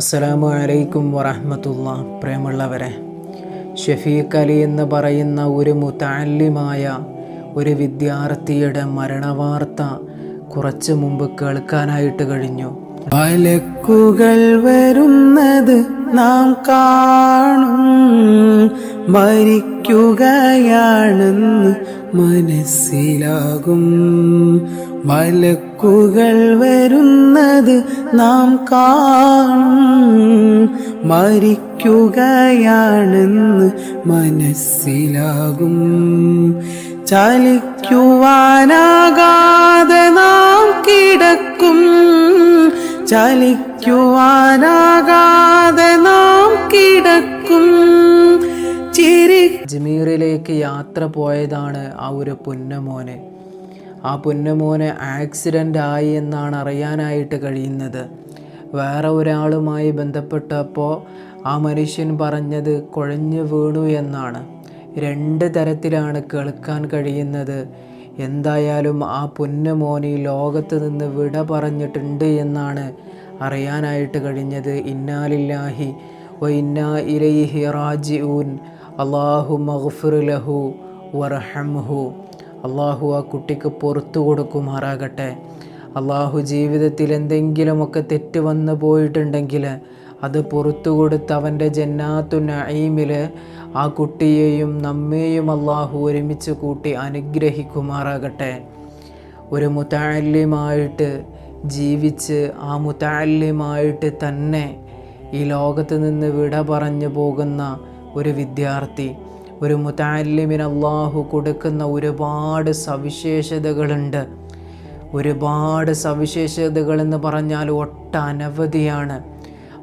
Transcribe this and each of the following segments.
അസ്സലാമു അലൈക്കും വറഹമത്തുള്ള. പ്രേമുള്ളവരെ ഷഫീഖ് അലി എന്ന് പറയുന്ന ഒരു മുത്താലിമായ ഒരു വിദ്യാർത്ഥിയുടെ മരണവാർത്ത കുറച്ച് മുമ്പ് കേൾക്കാനായിട്ട് കഴിഞ്ഞു. മലക്കുകൾ വരുന്നത് നാം കാണും. മരിക്കുകയാണെന്ന് മനസ്സിലാകും. മലക്കുകൾ വരുന്നത് നാം കാണും. മരിക്കുകയാണെന്ന് മനസ്സിലാകും. ചലിക്കുവാനാകാതെ നാം കിടക്കും. ചലിക്കുവാനാകാതെ നാം കിടക്കും. ചിരി ജമീറിലേക്ക് യാത്ര പോയതാണ് ആ ഒരു പുന്നമോന്. ആ പുന്നമോനെ ആക്സിഡന്റ് ആയി എന്നാണ് അറിയാനായിട്ട് കഴിയുന്നത്. വേറെ ഒരാളുമായി ബന്ധപ്പെട്ടപ്പോൾ ആ മനുഷ്യൻ പറഞ്ഞത് കുഴഞ്ഞു വീണു എന്നാണ്. രണ്ട് തരത്തിലാണ് കേൾക്കാൻ കഴിയുന്നത്. എന്തായാലും ആ പുന്നമോൻ ഈ ലോകത്ത് നിന്ന് വിട പറഞ്ഞിട്ടുണ്ട് എന്നാണ് അറിയാനായിട്ട് കഴിഞ്ഞത്. ഇന്നാലില്ലാഹി വ ഇന്നാ ഇലൈഹി റാജിഊൻ. അള്ളാഹു മഗ്ഫിർ ലഹു വർഹംഹു അള്ളാഹു ആ കുട്ടിക്ക് പുറത്തു കൊടുക്കുമാറാകട്ടെ. അള്ളാഹു ജീവിതത്തിൽ എന്തെങ്കിലുമൊക്കെ തെറ്റ് വന്നു പോയിട്ടുണ്ടെങ്കിൽ അത് പുറത്തു കൊടുത്ത് അവന്റെ ജന്നാത്തു നഈമിൽ ആ കുട്ടിയെയും നമ്മെയും അള്ളാഹു ഒരുമിച്ച് കൂട്ടി അനുഗ്രഹിക്കുമാറാകട്ടെ. ഒരു മുത്താല്യമായിട്ട് ജീവിച്ച് ആ മുത്താല്യമായിട്ട് തന്നെ ഈ ലോകത്ത് നിന്ന് വിട പറഞ്ഞു പോകുന്ന ഒരു വിദ്യാർത്ഥി ഒരു മുത്താലിമിന് അള്ളാഹു കൊടുക്കുന്ന ഒരുപാട് സവിശേഷതകളുണ്ട്. ഒരുപാട് സവിശേഷതകളെന്ന് പറഞ്ഞാൽ ഒട്ടനവധിയാണ്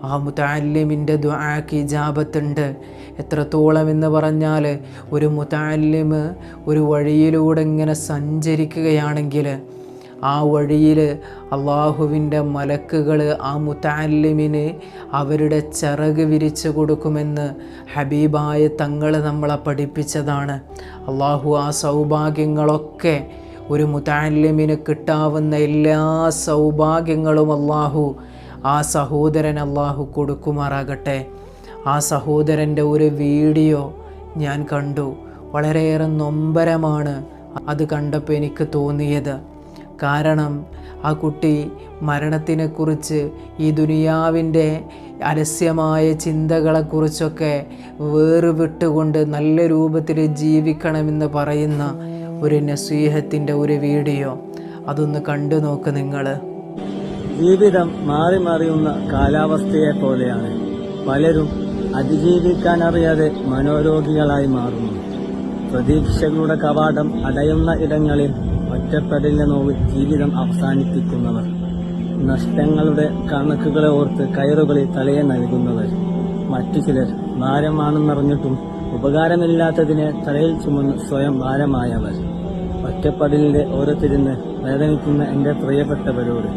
ആ മുത്താലിമിന്റെ ദ്വാക്ക് ഇജാബത്തുണ്ട്. എത്രത്തോളം എന്ന് പറഞ്ഞാൽ ഒരു മുത്താലിമ് ഒരു വഴിയിലൂടെ ഇങ്ങനെ സഞ്ചരിക്കുകയാണെങ്കിൽ ആ വഴിയിൽ അള്ളാഹുവിന്റെ മലക്കുകൾ ആ മുത്താലിമിന് അവരുടെ ചിറക് വിരിച്ചു കൊടുക്കുമെന്ന് ഹബീബായ തങ്ങൾ നമ്മളെ പഠിപ്പിച്ചതാണ്. അള്ളാഹു ആ സൗഭാഗ്യങ്ങളൊക്കെ ഒരു മുത്താലിമിന് കിട്ടാവുന്ന എല്ലാ സൗഭാഗ്യങ്ങളും അള്ളാഹു ആ സഹോദരൻ അള്ളാഹു കൊടുക്കുമാറാകട്ടെ. ആ സഹോദരന്റെ ഒരു വീഡിയോ ഞാൻ കണ്ടു. വളരെയേറെ നൊമ്പരമാണ് അത് കണ്ടപ്പോൾ എനിക്ക് തോന്നിയത്. കാരണം ആ കുട്ടി മരണത്തിനെക്കുറിച്ച് ഈ ദുനിയാവിന്റെ അലസ്യമായ ചിന്തകളെക്കുറിച്ചൊക്കെ വേറുവിട്ടുകൊണ്ട് നല്ല രൂപത്തിൽ ജീവിക്കണമെന്ന് പറയുന്ന ഒരു നസീഹത്തിന്റെ ഒരു വീഡിയോ. അതൊന്ന് കണ്ടു നോക്ക് നിങ്ങൾ ജീവിതം മാറി മറിയുന്ന കാലാവസ്ഥയെ പോലെയാണ്. പലരും അതിജീവിക്കാൻ അറിയാതെ മനോരോഗികളായി മാറുന്നു. പ്രതീക്ഷകളുടെ കവാടം അടയുന്ന ഇടങ്ങളിൽ ഒറ്റപ്പെടലിന്റെ നോവിൽ ജീവിതം അവസാനിപ്പിക്കുന്നവർ നഷ്ടങ്ങളുടെ കണക്കുകളെ ഓർത്ത് കയറുകളിൽ തലയെ നൽകുന്നവർ മറ്റു ചിലർ ഭാരമാണെന്നറിഞ്ഞിട്ടും ഉപകാരമില്ലാത്തതിനെ തലയിൽ ചുമന്ന് സ്വയം ഭാരമായവർ. ഒറ്റപ്പെടലിന്റെ ഓരത്തിരുന്ന് വേദനിക്കുന്ന എന്റെ പ്രിയപ്പെട്ടവരോട്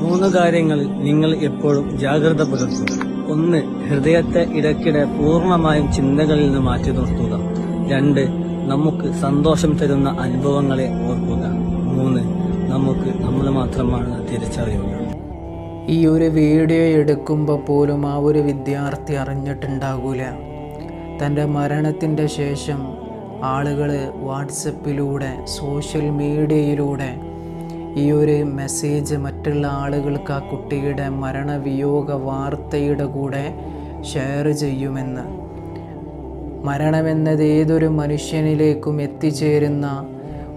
മൂന്ന് കാര്യങ്ങളിൽ നിങ്ങൾ എപ്പോഴും ജാഗ്രത പുലർത്തുക ഒന്ന് ഹൃദയത്തെ ഇടയ്ക്കിടെ പൂർണമായും ചിന്തകളിൽ നിന്ന് മാറ്റി നിർത്തുക. രണ്ട് നമുക്ക് സന്തോഷം തരുന്ന അനുഭവങ്ങളെ ഓർക്കുക. മൂന്ന് നമുക്ക് നമ്മൾ മാത്രമാണ് തിരിച്ചറിയുക. ഈ ഒരു വീഡിയോ എടുക്കുമ്പോൾ പോലും ആ ഒരു വിദ്യാർത്ഥി അറിഞ്ഞിട്ടുണ്ടാകൂല. തന്റെ മരണത്തിന്റെ ശേഷം ആളുകൾ വാട്സപ്പിലൂടെ സോഷ്യൽ മീഡിയയിലൂടെ ഈ ഒരു മെസ്സേജ് മറ്റുള്ള ആളുകൾക്ക് ആ കുട്ടിയുടെ മരണവിയോഗ വാർത്തയുടെ കൂടെ ഷെയർ ചെയ്യുമെന്ന്. മരണമെന്നത് ഏതൊരു മനുഷ്യനിലേക്കും എത്തിച്ചേരുന്ന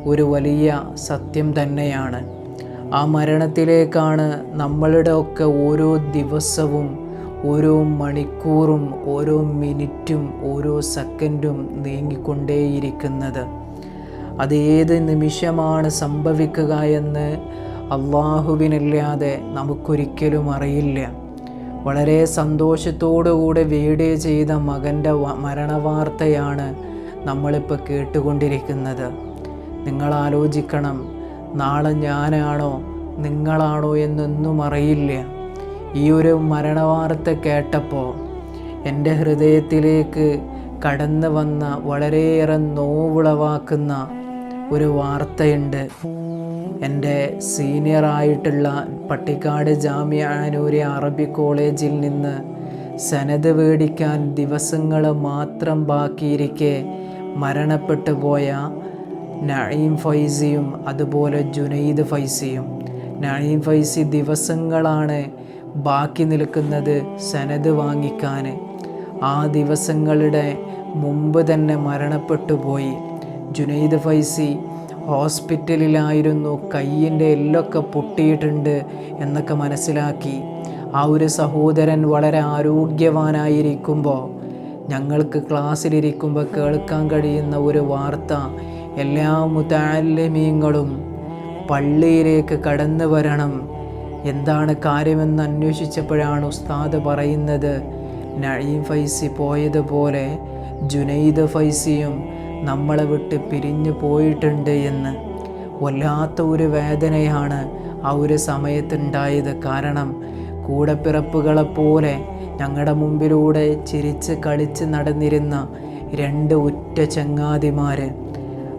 ഒരു വലിയ സത്യം തന്നെയാണ്. ആ മരണത്തിലേക്കാണ് നമ്മളുടെ ഒക്കെ ഓരോ ദിവസവും ഓരോ മണിക്കൂറും ഓരോ മിനിറ്റും ഓരോ സെക്കൻഡും നീങ്ങിക്കൊണ്ടേയിരിക്കുന്നത്. അത് ഏത് നിമിഷമാണ് സംഭവിക്കുക എന്ന് അള്ളാഹുവിനല്ലാതെ നമുക്കൊരിക്കലും അറിയില്ല. വളരെ സന്തോഷത്തോടുകൂടെ വീട് ചെയ്ത മകന്റെ മരണവാർത്തയാണ് നമ്മളിപ്പോൾ കേട്ടുകൊണ്ടിരിക്കുന്നത്. നിങ്ങൾ ആലോചിക്കണം നാളെ ഞാനാണോ നിങ്ങളാണോ എന്നൊന്നും അറിയില്ല. ഈ ഒരു മരണവാർത്ത കേട്ടപ്പോൾ എന്റെ ഹൃദയത്തിലേക്ക് കടന്നു വന്ന വളരെയേറെ നോവുളവാക്കുന്ന ഒരു വാർത്തയുണ്ട്. എന്റെ സീനിയറായിട്ടുള്ള പട്ടിക്കാട് ജാമ്യാനൂരി അറബി കോളേജിൽ നിന്ന് സനത് മേടിക്കാൻ ദിവസങ്ങൾ മാത്രം ബാക്കിയിരിക്കെ മരണപ്പെട്ടു പോയ നഴീം ഫൈസിയും അതുപോലെ ജുനൈദ് ഫൈസിയും. നഴീം ഫൈസി ദിവസങ്ങളാണ് ബാക്കി നിൽക്കുന്നത് സനത് വാങ്ങിക്കാൻ. ആ ദിവസങ്ങളുടെ മുമ്പ് തന്നെ മരണപ്പെട്ടു പോയി. ജുനൈദ് ഫൈസി ഹോസ്പിറ്റലിലായിരുന്നു കയ്യിന്റെ എല്ലൊക്കെ പൊട്ടിയിട്ടുണ്ട് എന്നൊക്കെ മനസ്സിലാക്കി. ആ ഒരു സഹോദരൻ വളരെ ആരോഗ്യവാനായിരിക്കുമ്പോൾ ഞങ്ങൾക്ക് ക്ലാസ്സിലിരിക്കുമ്പോൾ കേൾക്കാൻ കഴിയുന്ന ഒരു വാർത്ത എല്ലാ മുതാലിമീങ്ങളും പള്ളിയിലേക്ക് കടന്നു വരണം. എന്താണ് കാര്യമെന്ന് അന്വേഷിച്ചപ്പോഴാണ് ഉസ്താദ് പറയുന്നത്. നഴീം ഫൈസി പോയതുപോലെ ജുനൈദ് ഫൈസിയും നമ്മളെ വിട്ട് പിരിഞ്ഞു പോയിട്ടുണ്ട് എന്ന്. വല്ലാത്ത ഒരു വേദനയാണ് ആ ഒരു സമയത്തുണ്ടായത്. കാരണം കൂടപ്പിറപ്പുകളെപ്പോലെ ഞങ്ങളുടെ മുമ്പിലൂടെ ചിരിച്ച് കളിച്ച് നടന്നിരുന്ന രണ്ട് ഉറ്റ ചങ്ങാതിമാർ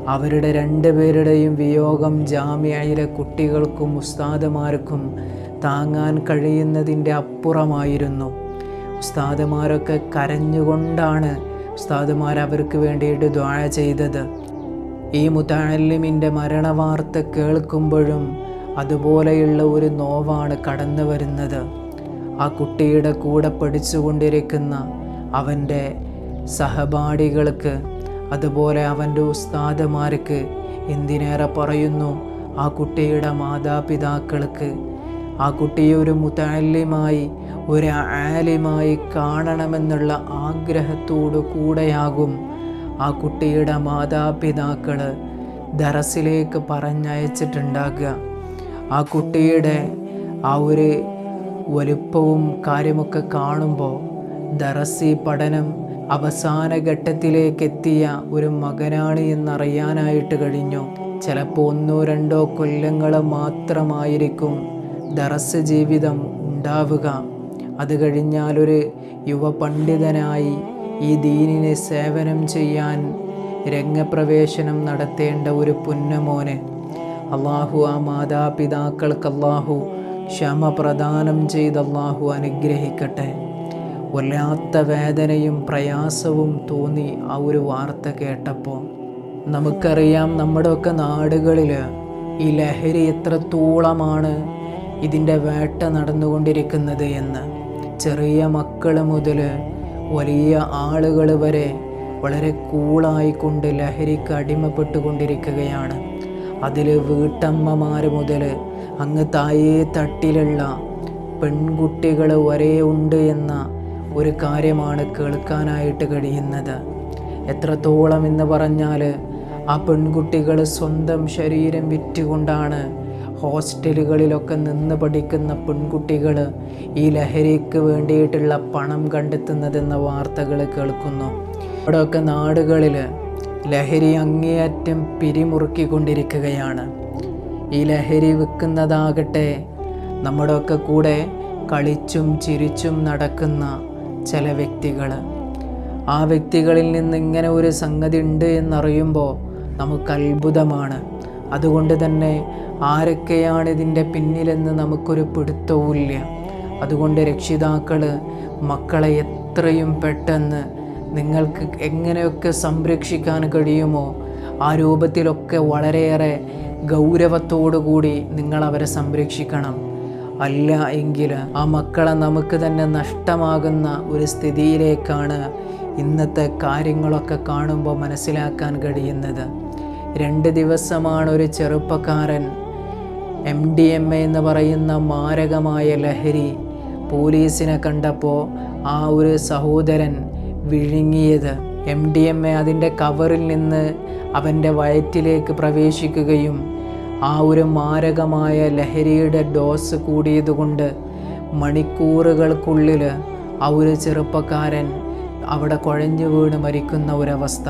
അവരുടെ രണ്ട് പേരുടെയും വിയോഗം ജാമ്യയിലെ കുട്ടികൾക്കും ഉസ്താദുമാർക്കും താങ്ങാൻ കഴിയുന്നതിന്റെ അപ്പുറമായിരുന്നു. ഉസ്താദുമാരൊക്കെ കരഞ്ഞുകൊണ്ടാണ് ഉസ്താദുമാർ അവർക്ക് വേണ്ടിയിട്ട് ദ്വാഴ ചെയ്തത്. ഈ മുത്താലിമിന്റെ മരണവാർത്ത കേൾക്കുമ്പോഴും അതുപോലെയുള്ള ഒരു നോവാണ് കടന്നു വരുന്നത്. ആ കുട്ടിയുടെ കൂടെ പഠിച്ചുകൊണ്ടിരിക്കുന്ന അവന്റെ സഹപാഠികൾക്ക് അതുപോലെ അവന്റെ ഉസ്താദമാർക്ക് എന്തിനേറെ പറയുന്നു? ആ കുട്ടിയുടെ മാതാപിതാക്കൾക്ക് ആ കുട്ടിയെ ഒരു മുതാലിമായി ഒരു ആലിമായി കാണണമെന്നുള്ള ആഗ്രഹത്തോടു കൂടെയാകും ആ കുട്ടിയുടെ മാതാപിതാക്കൾ ദറസിലേക്ക് പറഞ്ഞയച്ചിട്ടുണ്ടാകുക. ആ കുട്ടിയുടെ ആ ഒരു വലുപ്പവും കാര്യമൊക്കെ കാണുമ്പോൾ ദറസി പഠനം അവസാന ഘട്ടത്തിലേക്ക് എത്തിയ ഒരു മകനാണ് എന്നറിയാനായിട്ട് കഴിഞ്ഞു. ചിലപ്പോൾ ഒന്നോ രണ്ടോ കൊല്ലങ്ങൾ മാത്രമായിരിക്കും ദറസ് ജീവിതം ഉണ്ടാവുക. അത് കഴിഞ്ഞാലൊരു യുവ പണ്ഡിതനായി ഈ ദീനിനെ സേവനം ചെയ്യാൻ രംഗപ്രവേശനം നടത്തേണ്ട ഒരു പുന്നമോന്. അള്ളാഹു ആ മാതാപിതാക്കൾക്ക് അള്ളാഹു ക്ഷമ പ്രദാനം ചെയ്ത് അള്ളാഹു അനുഗ്രഹിക്കട്ടെ. വല്ലാത്ത വേദനയും പ്രയാസവും തോന്നി ആ ഒരു വാർത്ത കേട്ടപ്പോൾ. നമുക്കറിയാം നമ്മുടെയൊക്കെ നാടുകളിൽ ഈ ലഹരി എത്രത്തോളമാണ് ഇതിന്റെ വേട്ട നടന്നുകൊണ്ടിരിക്കുന്നത് എന്ന് ചെറിയ മക്കൾ മുതൽ വലിയ ആളുകൾ വരെ വളരെ കൂളായിക്കൊണ്ട് ലഹരിക്ക് അടിമപ്പെട്ടുകൊണ്ടിരിക്കുകയാണ്. അതിൽ വീട്ടമ്മമാർ മുതൽ അങ്ങ് തായേ തട്ടിലുള്ള പെൺകുട്ടികൾ വരെ ഉണ്ട് എന്ന ഒരു കാര്യമാണ് കേൾക്കാനായിട്ട് കഴിയുന്നത്. എത്രത്തോളം എന്ന് പറഞ്ഞാൽ ആ പെൺകുട്ടികൾ സ്വന്തം ശരീരം വിറ്റുകൊണ്ടാണ് ഹോസ്റ്റലുകളിലൊക്കെ നിന്ന് പഠിക്കുന്ന പെൺകുട്ടികൾ ഈ ലഹരിക്ക് വേണ്ടിയിട്ടുള്ള പണം കണ്ടെത്തുന്നതെന്ന വാർത്തകൾ കേൾക്കുന്നു. ഇവിടെയൊക്കെ നാടുകളിൽ ലഹരി അങ്ങേയറ്റം പിരിമുറുക്കിക്കൊണ്ടിരിക്കുകയാണ്. ഈ ലഹരി വിൽക്കുന്നതാകട്ടെ നമ്മുടെയൊക്കെ കൂടെ കളിച്ചും ചിരിച്ചും നടക്കുന്ന ചില വ്യക്തികൾ ആ വ്യക്തികളിൽ നിന്ന് ഇങ്ങനെ ഒരു സംഗതി ഉണ്ട് എന്നറിയുമ്പോൾ നമുക്ക് അത്ഭുതമാണ്. അതുകൊണ്ട് തന്നെ ആരൊക്കെയാണ് ഇതിന്റെ പിന്നിലെന്ന് നമുക്കൊരു പിടുത്തവുമില്ല. അതുകൊണ്ട് രക്ഷിതാക്കൾ മക്കളെ എത്രയും പെട്ടെന്ന് നിങ്ങൾക്ക് എങ്ങനെയൊക്കെ സംരക്ഷിക്കാൻ കഴിയുമോ ആ രൂപത്തിലൊക്കെ വളരെയേറെ കൂടി നിങ്ങൾ അവരെ സംരക്ഷിക്കണം. അല്ല എങ്കിൽ ആ മക്കളെ നമുക്ക് തന്നെ നഷ്ടമാകുന്ന ഒരു സ്ഥിതിയിലേക്കാണ് ഇന്നത്തെ കാര്യങ്ങളൊക്കെ കാണുമ്പോൾ മനസ്സിലാക്കാൻ കഴിയുന്നത്. രണ്ട് ദിവസമാണ് ഒരു ചെറുപ്പക്കാരൻ. എം ഡി എം എ എന്ന് പറയുന്ന മാരകമായ ലഹരി പോലീസിനെ കണ്ടപ്പോൾ ആ ഒരു സഹോദരൻ വിഴുങ്ങിയത്. എം ഡി എം എ അതിന്റെ കവറിൽ നിന്ന് അവന്റെ വയറ്റിലേക്ക് പ്രവേശിക്കുകയും ആ ഒരു മാരകമായ ലഹരിയുടെ ഡോസ് കൂടിയതുകൊണ്ട് മണിക്കൂറുകൾക്കുള്ളിൽ ആ ഒരു ചെറുപ്പക്കാരൻ അവിടെ കുഴഞ്ഞു വീണ് മരിക്കുന്ന ഒരവസ്ഥ.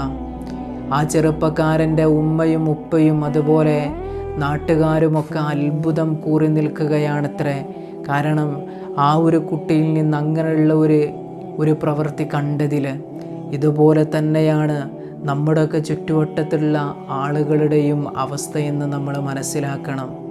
ആ ചെറുപ്പക്കാരന്റെ ഉമ്മയും ഉപ്പയും അതുപോലെ നാട്ടുകാരുമൊക്കെ അത്ഭുതം കൂറി നിൽക്കുകയാണത്രേ. കാരണം ആ ഒരു കുട്ടിയിൽ നിന്ന് അങ്ങനെയുള്ള ഒരു ഒരു പ്രവൃത്തി കണ്ടതിൽ ഇതുപോലെ തന്നെയാണ് നമ്മുടെയൊക്കെ ചുറ്റുവട്ടത്തുള്ള ആളുകളുടെയും അവസ്ഥയെന്ന് നമ്മൾ മനസ്സിലാക്കണം.